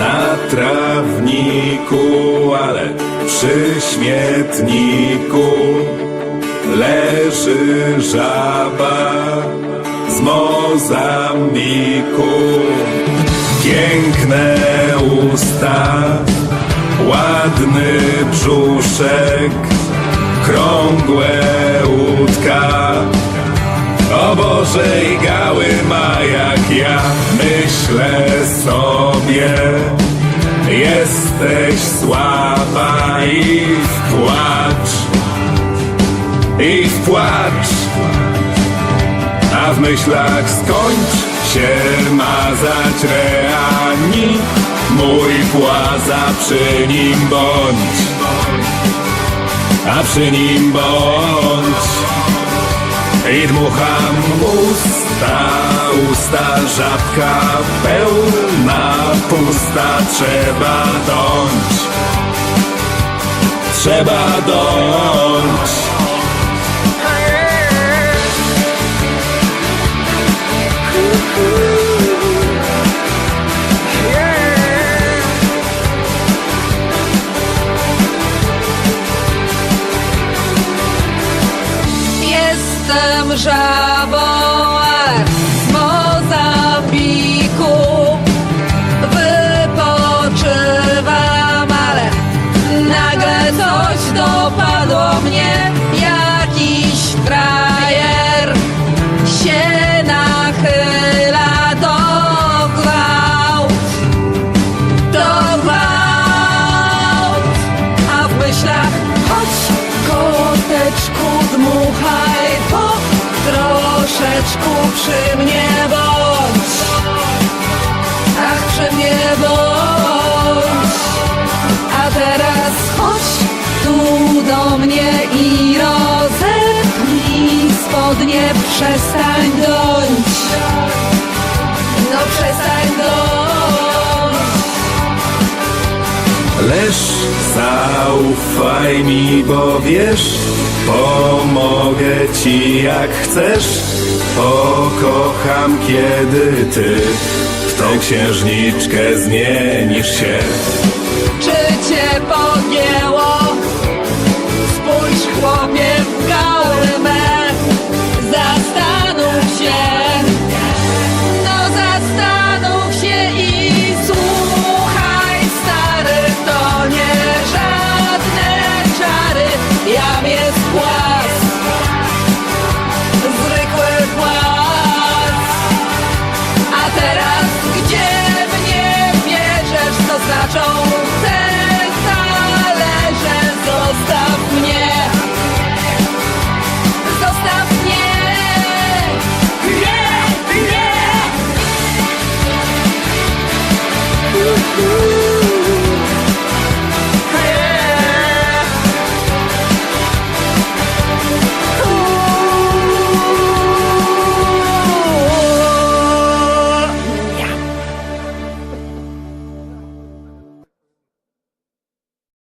na trawniku, ale przy śmietniku leży żaba z Mozambiku. Piękne usta, ładny brzuszek, krągłe łódka. O Boże i gały ma jak ja Myślę sobie. Jesteś słaba i wpłacz I wpłacz A w myślach skończ się mazać reani. Mój płaza przy nim bądź. A przy nim bądź. I dmucham usta, usta żabka pełna, pusta, trzeba dąć, trzeba dąć. Jestem troszeczku przy mnie bądź. Ach przy mnie bądź. A teraz chodź tu do mnie i rozepnij spodnie Przestań dąć No przestań zaufaj mi, bo wiesz, pomogę ci jak chcesz. Pokocham, kiedy ty w tą księżniczkę zmienisz się. you